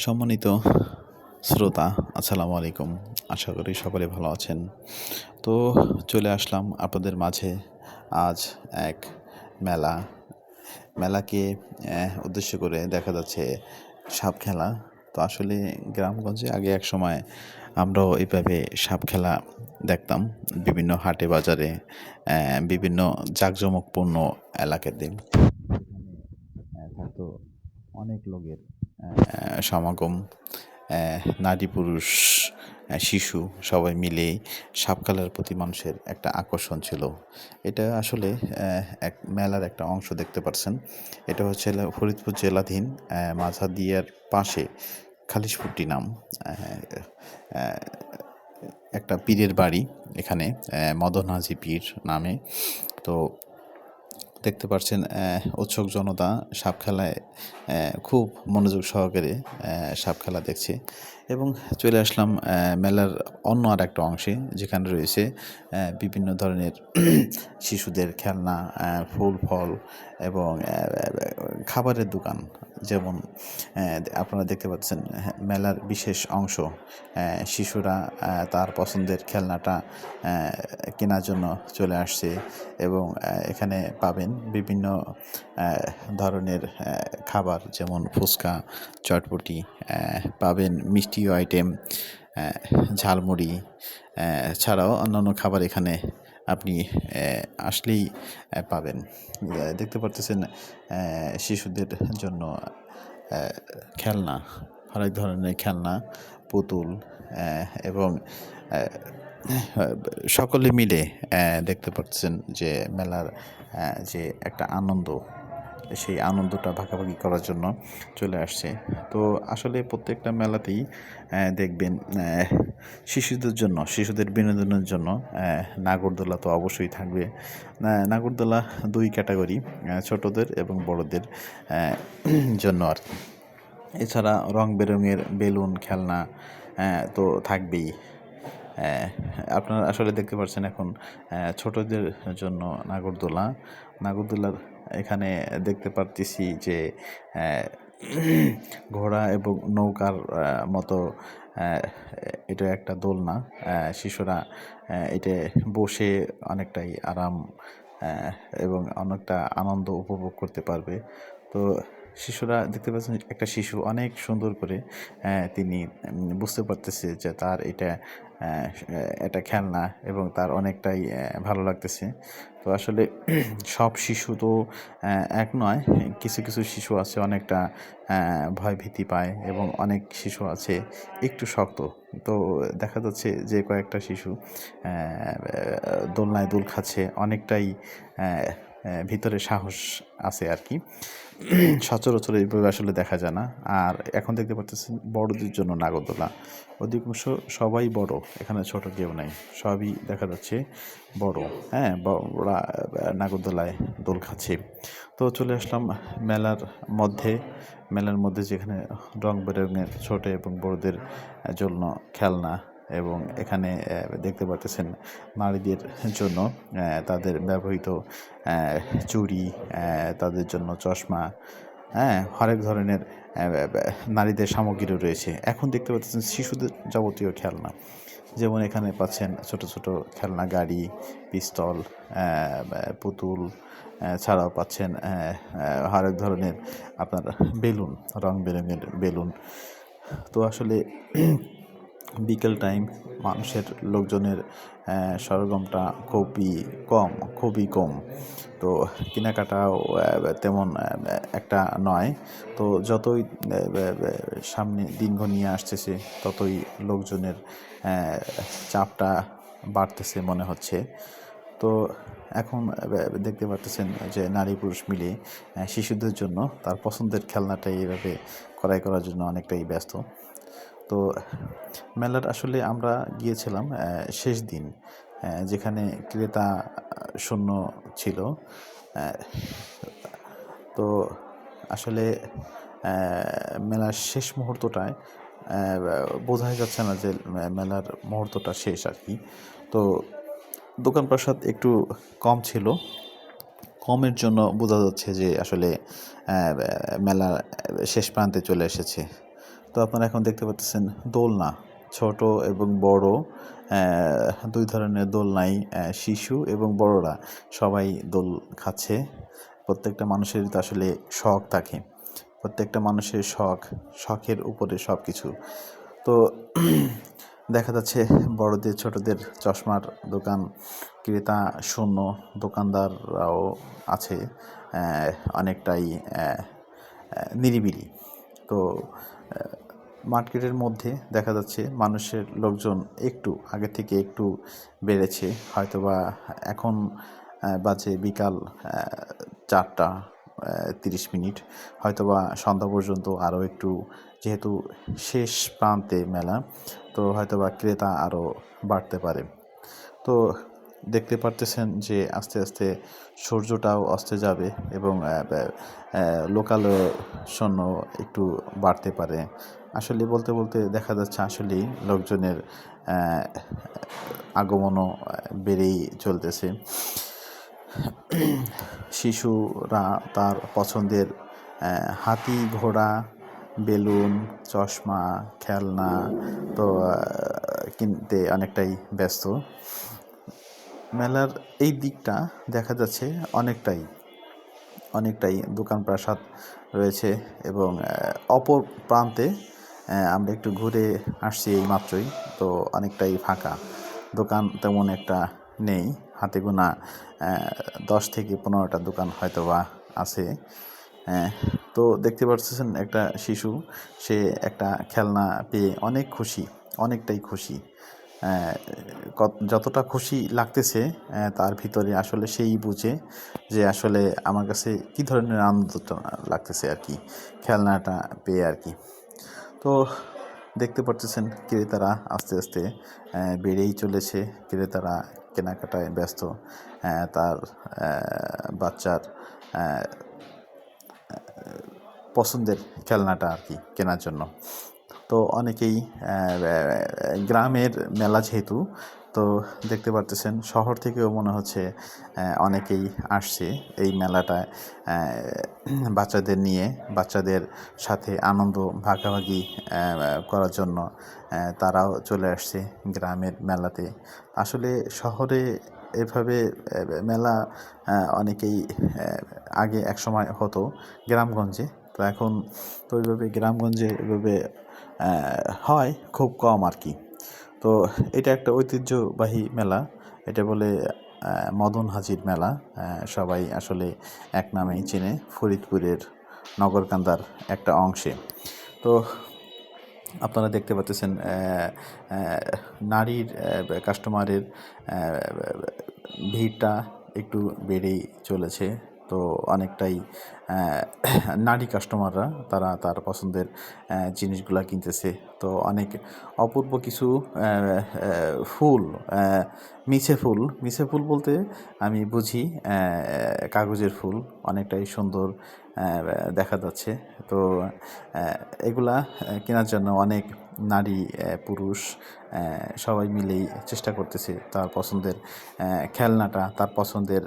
সম্মানিত শ্রোতা, আসসালামু আলাইকুম। আশা করি সকলে ভালো আছেন। তো চলে আসলাম আপনাদের মাঝে আজ এক মেলা। মেলাকে উদ্দেশ্য করে দেখা যাচ্ছে সাপ খেলা। তো আসলে গ্রামগঞ্জে আগে এক সময় আমরাও এইভাবে সাপ খেলা দেখতাম। বিভিন্ন হাটে, বাজারে বিভিন্ন জাঁকজমকপূর্ণ এলাকাতে। অনেক লোকের সমাগম নারী পুরুষ শিশু সবাই মিলে সাপ খেলার প্রতি মানুষের একটা আকর্ষণ ছিল। এটা আসলে এক মেলার একটা অংশ দেখতে পাচ্ছেন এটা হচ্ছে ফরিদপুর জেলাধীন মাঝাদিয়ার পাশে খালিশপুরটি নাম একটা পীরের বাড়ি এখানে মদন হাজি পীর নামে। তো দেখতে পাচ্ছেন উৎসুক জনতা সাপ খেলায় খুব মনোযোগ সহকারে সাপ খেলা দেখছে। এবং চলে আসলাম মেলার অন্য আর একটা অংশে, যেখানে রয়েছে বিভিন্ন ধরনের শিশুদের খেলনা ফুল, ফল এবং খাবারের দোকান। যেমন আপনারা দেখতে পাচ্ছেন হ্যাঁ, মেলার বিশেষ অংশ শিশুরা তার পছন্দের খেলনাটা কেনার জন্য চলে আসছে এবং এখানে পাবেন বিভিন্ন ধরনের খাবার যেমন ফুচকা চটপটি পাবেন মিষ্টি আইটেম ঝালমুড়ি ছাড়াও অন্যান্য খাবার এখানে আপনি আসলেই পাবেন। দেখতে পারতেছেন শিশুদের জন্য খেলনা অনেক ধরনের খেলনা, পুতুল এবং সকলে মিলে দেখতে পাচ্ছেন যে মেলার যে একটা আনন্দ, সেই আনন্দটা ভাগাভাগি করার জন্য চলে আসছে। তো আসলে প্রত্যেকটা মেলাতেই দেখবেন শিশুদের জন্য, শিশুদের বিনোদনের জন্য নাগরদোলা তো অবশ্যই থাকবে। নাগরদোলা দুই ক্যাটাগরি ছোটদের এবং বড়দের জন্য আর কি। এছাড়া রং বেরঙের বেলুন, খেলনা তো থাকবেই। আপনারা আসলে দেখতে পাচ্ছেন এখন ছোটদের জন্য নাগরদোলা। নাগরদোলার এখানে দেখতে পারতেছি যে ঘোড়া এবং নৌকার মতো এটা একটা দোলনা। শিশুরা এটা বসে অনেকটাই আরাম এবং অনেকটা আনন্দ উপভোগ করতে পারবে। তো শিশুরা, দেখতে পাচ্ছেন একটা শিশু অনেক সুন্দর করে তিনি বুঝতে পারতেছে যে তার এটা এটা খেলনা এবং তার অনেকটাই ভালো লাগতেছে। তো আসলে সব শিশু তো এক নয়, কিছু কিছু শিশু আছে অনেকটা ভয় ভীতি পায় এবং অনেক শিশু আছে একটু শক্ত। তো দেখা যাচ্ছে যে কয়েকটা শিশু দোলনায় দোল খাচ্ছে, অনেকটাই ভিতরে সাহস আছে আর কি। সচরাচর এইভাবে আসলে দেখা যায় না। আর এখন দেখতে পাচ্ছেন বড়দের জন্য নাগরদোলা। অধিকাংশ সবাই বড়, এখানে ছোট কেউ নাই। সবই দেখা যাচ্ছে বড়। হ্যাঁ বড়রা নাগরদোলায় দোল খাচ্ছে। তো চলে আসলাম মেলার মধ্যে। মেলার মধ্যে যেখানে রং বেরঙের ছোট এবং বড়দের জন্য খেলনা। এবং এখানে দেখতে পাচ্ছেন নারীদের জন্য তাদের ব্যবহৃত চুড়ি তাদের জন্য চশমা হ্যাঁ হরেক ধরনের নারীদের সামগ্রীও রয়েছে। এখন দেখতে পাচ্ছেন শিশুদের যাবতীয় খেলনা। যেমন এখানে পাচ্ছেন ছোট ছোট খেলনা, গাড়ি, পিস্তল পুতুল ছাড়াও পাচ্ছেন হরেক ধরনের আপনার বেলুন, রং বেরঙের বেলুন। তো আসলে বিকেল টাইম মানুষের লোকজনের সরগমটা খুবই কম খুবই কম। তো কেনাকাটাও তেমন একটা নয়। তো যতই সামনে দিন ঘনিয়ে আসতেছে, ততই লোকজনের চাপটা বাড়তেছে মনে হচ্ছে। তো এখন দেখতে পারতেছেন যে নারী পুরুষ মিলে শিশুদের জন্য তার পছন্দের খেলনাটা এভাবে ক্রয় করার জন্য অনেকটাই ব্যস্ত। তো মেলার আসলে আমরা গিয়েছিলাম শেষ দিন যেখানে ক্রেতা শূন্য ছিল তো আসলে মেলার শেষ মুহূর্তটায় বোঝাই যাচ্ছে না যে মেলার মুহূর্তটা শেষ আর কি। তো দোকান প্রসাদ একটু কম ছিল। কমের জন্য বোঝা যাচ্ছে যে আসলে আহ, মেলা শেষ প্রান্তে চলে এসেছে। তো আপনারা এখন দেখতে পাচ্ছেন দোলনা, ছোট এবং বড় দুই ধরনের দোলনাই শিশু এবং বড়রা সবাই দোল খাচ্ছে। প্রত্যেকটা মানুষের তো আসলে শখ থাকে। প্রত্যেকটা মানুষের শখ, শখের উপরে সব কিছু তো দেখা যাচ্ছে বড়দের, ছোটদের চশমার দোকান, ক্রেতা শূন্য, দোকানদাররাও আছে অনেকটাই নিরিবিলি। তো মার্কেটের মধ্যে দেখা যাচ্ছে মানুষের লোকজন একটু আগে থেকে একটু বেড়েছে। হয়তোবা এখন বাজে বিকাল চারটা তিরিশ মিনিট। হয়তোবা সন্ধ্যা পর্যন্ত আরও একটু, যেহেতু শেষ প্রান্তে মেলা, তো হয়তোবা ক্রেতা আরও বাড়তে পারে। তো দেখতে পারতেছেন যে আস্তে আস্তে সূর্যটাও অস্তে যাবে এবং লোকাল সৈন্য একটু বাড়তে পারে। আসলে বলতে বলতে দেখা যাচ্ছে আসলেই লোকজনের আগমনও বেড়েই চলতেছে। শিশুরা তার পছন্দের হাতি, ঘোড়া, বেলুন, চশমা, খেলনা তো কিনতে অনেকটাই ব্যস্ত। মেলার এই দিকটা দেখা যাচ্ছে অনেকটাই অনেকটাই দোকান প্রাসাদ রয়েছে এবং অপর প্রান্তে আমরা একটু ঘুরে আসছি এই মাত্রই। তো অনেকটাই ফাঁকা দোকান তেমন একটা নেই হাতে গোনা দশ থেকে পনেরোটা দোকান হয়তো বা আছে। আহ, তো দেখতে পাচ্ছেন একটা শিশু সে একটা খেলনা পেয়ে অনেক খুশি অনেকটাই খুশি। যতটা খুশি লাগতেছে তার ভিতরে আসলে সেই বুঝে যে আসলে আমার কাছে কী ধরনের আনন্দটা লাগতেছে আর কি, খেলনাটা পেয়ে আর কি। তো দেখতে পাচ্ছেন ক্রেতারা আস্তে আস্তে বেড়েই চলেছে। ক্রেতারা কেনাকাটায় ব্যস্ত তার বাচ্চার পছন্দের খেলনাটা আর কি কেনার জন্য। তো অনেকেই গ্রামের মেলা যেহেতু, তো দেখতে পারতেছেন শহর থেকেও মনে হচ্ছে অনেকেই আসছে এই মেলাটায় বাচ্চাদের নিয়ে, বাচ্চাদের সাথে আনন্দ ভাগাভাগি করার জন্য তারাও চলে আসছে গ্রামের মেলাতে। আসলে শহরে এভাবে মেলা অনেকেই আগে একসময় হতো গ্রামগঞ্জে তো এখন তো ওইভাবে গ্রামগঞ্জে এভাবে হয় খুব কম আর কি তো এটা একটা ঐতিহ্যবাহী মেলা। এটা বলে মদন হাজির মেলা। সবাই আসলে এক নামেই চেনে। ফরিদপুরের নগরকান্দার একটা অংশে। তো আপনারা দেখতে পাচ্ছেন নারীর কাস্টমারের ভিড়টা একটু বেড়েই চলেছে। তো অনেকটাই নারী কাস্টমাররা তারা তার পছন্দের জিনিসগুলা কিনতেছে। তো অনেক অপূর্ব কিছু ফুল মিছে ফুল। মিছে ফুল বলতে আমি বুঝি কাগজের ফুল। অনেকটাই সুন্দর দেখা যাচ্ছে। তো এগুলা কেনার জন্য অনেক নারী পুরুষ সবাই মিলেই চেষ্টা করতেছে তার পছন্দের খেলনাটা, তার পছন্দের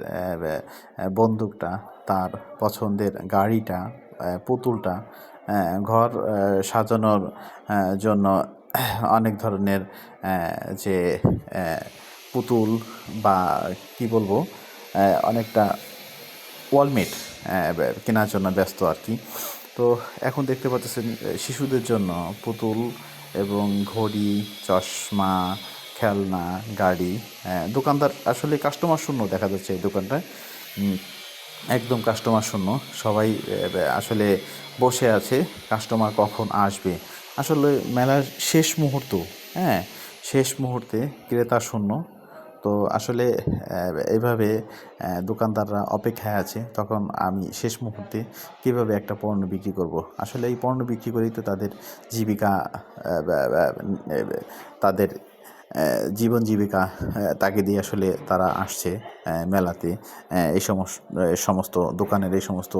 বন্দুকটা, তার পছন্দের গাড়িটা পুতুলটা ঘর সাজানোর জন্য অনেক ধরনের যে পুতুল বা কি বলব অনেকটা ওয়ালমেট কেনার জন্য ব্যস্ত আর কি। তো এখন দেখতে পাচ্ছেন শিশুদের জন্য পুতুল এবং ঘড়ি, চশমা, খেলনা, গাড়ি দোকানদার আসলে কাস্টমার শূন্য দেখা যাচ্ছে এই দোকানটায়। একদম কাস্টমার শূন্য। সবাই আসলে বসে আছে কাস্টমার কখন আসবে? আসলে মেলার শেষ মুহূর্ত হ্যাঁ? শেষ মুহূর্তে ক্রেতা শূন্য। তো আসলে আহ, এইভাবে দোকানদাররা অপেক্ষায় আছে তখন আমি শেষ মুহূর্তে কীভাবে একটা পণ্য বিক্রি করব? আসলে এই পণ্য বিক্রি করেই তো তাদের জীবিকা তাদের জীবন জীবিকা তাকে দিয়ে আসলে তারা আসছে মেলাতে। এই সমস্ত সমস্ত দোকানের এই সমস্ত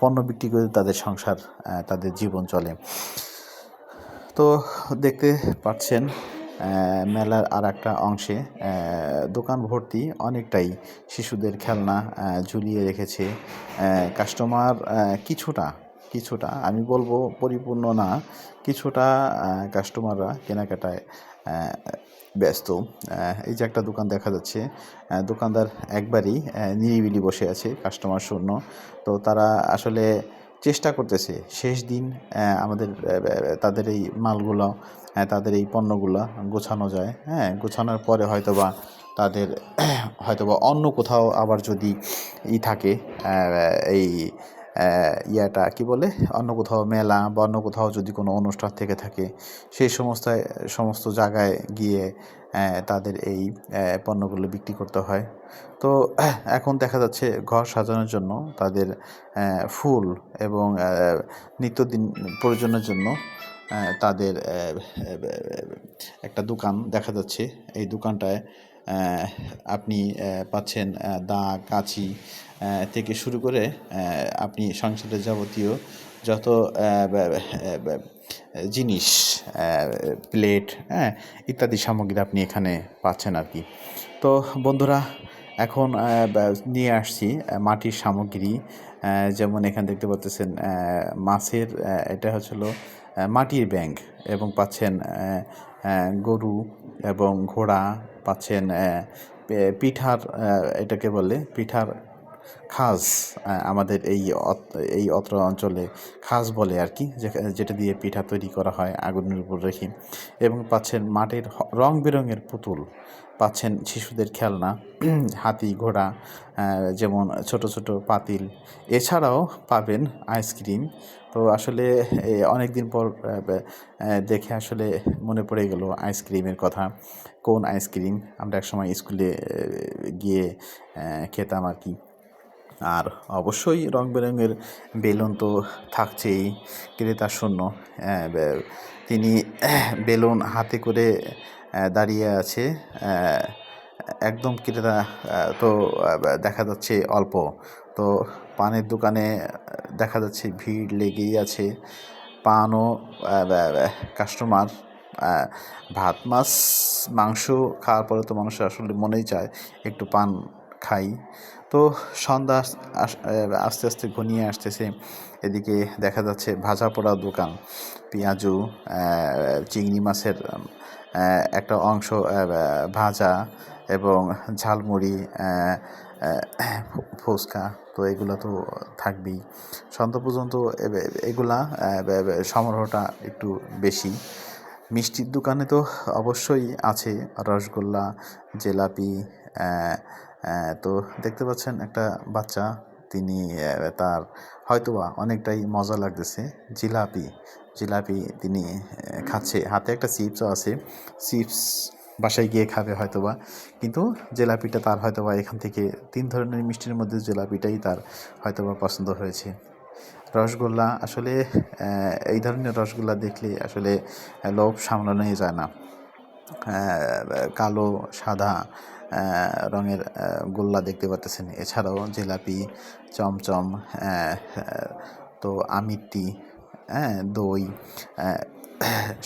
পণ্য বিক্রি করে তাদের সংসার তাদের জীবন চলে। তো দেখতে পাচ্ছেন মেলার আর একটা অংশে দোকান ভর্তি অনেকটাই শিশুদের খেলনা ঝুলিয়ে রেখেছে কাস্টমার কিছুটা কিছুটা, আমি বলব পরিপূর্ণ না, কিছুটা কাস্টমাররা কেনাকাটায় ব্যস্ত। এই যে একটা দোকান দেখা যাচ্ছে দোকানদার একবারই নিরিবিলি বসে আছে কাস্টমার শূন্য। তো তারা আসলে চেষ্টা করতেছে, শেষ দিন আমাদের তাদের এই মালগুলো তাদের এই পণ্যগুলো গোছানো যায়। হ্যাঁ গোছানোর পরে হয়তোবা তাদের, হয়তোবা অন্য কোথাও আবার যদি ই থাকে এই ইয়াটা কি বলে? অন্য কোথাও মেলা বা অন্য কোথাও যদি কোনো অনুষ্ঠান থেকে থাকে, সেই সমস্ত সমস্ত জায়গায় গিয়ে তাদের এই পণ্যগুলো বিক্রি করতে হয়। তো এখন দেখা যাচ্ছে ঘর সাজানোর জন্য তাদের ফুল এবং নিত্যদিন প্রয়োজনের জন্য তাদের একটা দোকান দেখা যাচ্ছে। এই দোকানটায় আপনি পাচ্ছেন দা কাঁচি থেকে শুরু করে আপনি সংসারের যাবতীয় যত জিনিস প্লেট হ্যাঁ ইত্যাদি সামগ্রী আপনি এখানে পাচ্ছেন আর কি। তো বন্ধুরা, এখন নিয়ে আসছি মাটির সামগ্রী যেমন এখানে দেখতে পাচ্ছেন মাছের এটা হচ্ছিল মাটির ব্যাংক এবং পাচ্ছেন গরু এবং ঘোড়া, পাচ্ছেন পিঠার এটাকে বলে পিঠার খাস আমাদের এই এই অত্র অঞ্চলে খাস বলে আর কি যেটা দিয়ে পিঠা তৈরি করা হয় আগুনের উপর রেখে। এবং পাচ্ছেন মাটির রং বেরঙের পুতুল, পাচ্ছেন শিশুদের খেলনা, হাতি, ঘোড়া যেমন ছোট ছোট পাতিল। এছাড়াও পাবেন আইসক্রিম। তো আসলে অনেক দিন পর দেখে আসলে মনে পড়ে গেল আইসক্রিমের কথা, কোন আইসক্রিম? আমরা একসময় স্কুলে গিয়ে খেতাম আর কি। আর অবশ্যই রং বেরঙের বেলুন তো থাকছেই, ক্রেতা শূন্য। তিনি বেলুন হাতে করে দাঁড়িয়ে আছে। একদম ক্রেতা তো দেখা যাচ্ছে অল্প। তো পানের দোকানে দেখা যাচ্ছে ভিড় লেগেই আছে। পানও কাস্টমার ভাত, মাছ, মাংস খাওয়ার পরে তো মানুষের আসলে মনেই চায় একটু পান খাই। তো সন্ধ্যা আস্তে আস্তে ঘনিয়ে আসতেছে। এদিকে দেখা যাচ্ছে ভাজা পোড়া দোকান, পেঁয়াজু চিংড়ি মাছের একটা অংশ ভাজা এবং ঝালমুড়ি ফুচকা, তো এগুলো তো থাকবেই। সন্ধ্যা পর্যন্ত এগুলা সমারোহটা একটু বেশি। মিষ্টির দোকানে তো অবশ্যই আছে রসগোল্লা, জিলাপি তো দেখতে পাচ্ছেন একটা বাচ্চা, তিনি তার হয়তোবা অনেকটাই মজা লাগতেছে। জিলাপি জিলাপি তিনি খাচ্ছে। হাতে একটা চিপসও আছে। চিপস বাসায় গিয়ে খাবে হয়তোবা। কিন্তু জিলাপিটা তার হয়তোবা এখান থেকে তিন ধরনের মিষ্টির মধ্যে জিলাপিটাই তার হয়তোবা পছন্দ হয়েছে। রসগোল্লা, আসলে এই ধরনের রসগোল্লা দেখলে আসলে লোভ সামলানোই যায় না। কালো, সাদা রঙের গোল্লা দেখতে পাচ্ছেন এছাড়াও জিলাপি, চমচম তো আমিত্তি হ্যাঁ দই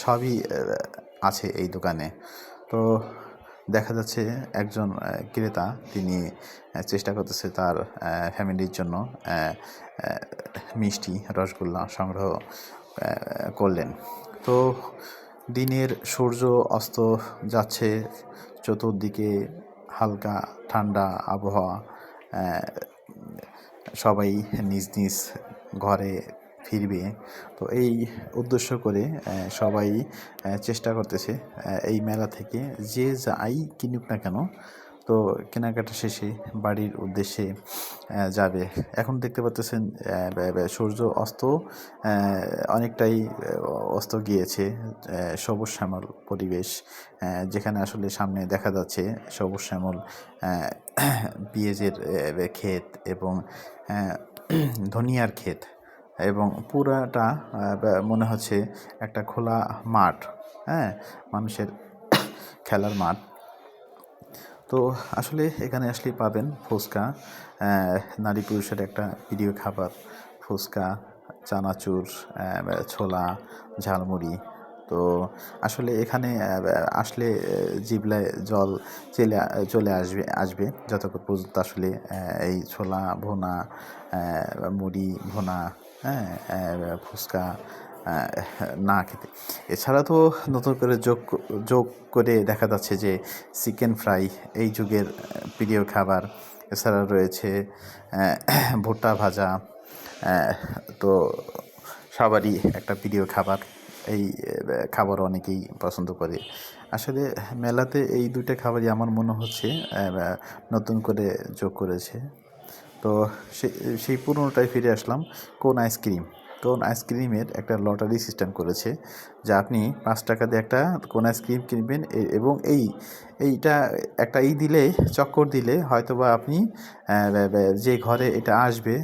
সবই আছে এই দোকানে। তো দেখা যাচ্ছে একজন ক্রেতা, তিনি চেষ্টা করতেছে তার ফ্যামিলির জন্য মিষ্টি, রসগোল্লা সংগ্রহ করলেন। তো দিনের সূর্য অস্ত যাচ্ছে, চতুর্দিকে হালকা ঠান্ডা আবহাওয়া সবাই নিজ নিজ ঘরে ফিরবে। তো এই উদ্দেশ্য করে সবাই চেষ্টা করতেছে এই মেলা থেকে যে যাই কিনুক না কেন তো কেনাকাটা শেষে বাড়ির উদ্দেশ্যে যাবে। এখন দেখতে বে- সূর্য অস্ত অনেকটাই অস্ত গিয়েছে সবুজ শ্যামল পরিবেশ যেখানে আসলে সামনে দেখা যাচ্ছে সবুজ শ্যামল পেঁয়াজের ক্ষেত এবং ধনিয়ার ক্ষেত এবং পুরাটা মনে হচ্ছে একটা খোলা মাঠ হ্যাঁ? মানুষের খেলার মাঠ। তো আসলে এখানে আসলেই পাবেন ফুচকা নারী পুরুষের একটা প্রিয় খাবার। ফুচকা চানাচুর ছোলা ঝালমুড়ি। তো আসলে এখানে আসলে আহ, জিভলায় জল চলে চলে আসবে আসবে যতক্ষণ পর্যন্ত আসলে এই ছোলা ভোনা মুড়ি ভোনা হ্যাঁ ফুচকা না খেতে। এছাড়া তো নতুন করে যোগ যোগ করে দেখা যাচ্ছে যে চিকেন ফ্রাই এই যুগের প্রিয় খাবার। এছাড়া রয়েছে ভুট্টা ভাজা তো সবারই একটা প্রিয় খাবার। এই খাবার অনেকেই পছন্দ করে। আসলে মেলাতে এই দুইটা খাবারই আমার মনে হচ্ছে নতুন করে যোগ করেছে। তো সেই পুরোনোটাই ফিরে আসলাম। কোন আইসক্রিম? কোন আইসক্রিমের একটা লটারি সিস্টেম করেছে, যা আপনি পাঁচ টাকা দিয়ে একটা কোন আইসক্রিম কিনবেন এবং এই, এইটা একটা ই দিলে, চক্কর দিলে হয়তো বা আপনি যে ঘরে এটা আসবে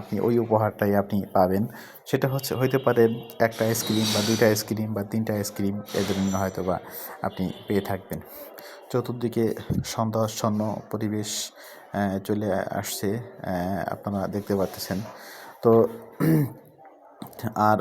আপনি ওই উপহারটাই আপনি পাবেন। সেটা হচ্ছে, হইতে পারে একটা আইসক্রিম বা দুইটা আইসক্রিম বা তিনটা আইসক্রিম এদের হয়তো বা আপনি পেয়ে থাকবেন। চতুর্দিকে সন্ধ্যাচ্ছন্ন পরিবেশ চলে আসছে আপনারা দেখতে পাচ্ছেন তো আর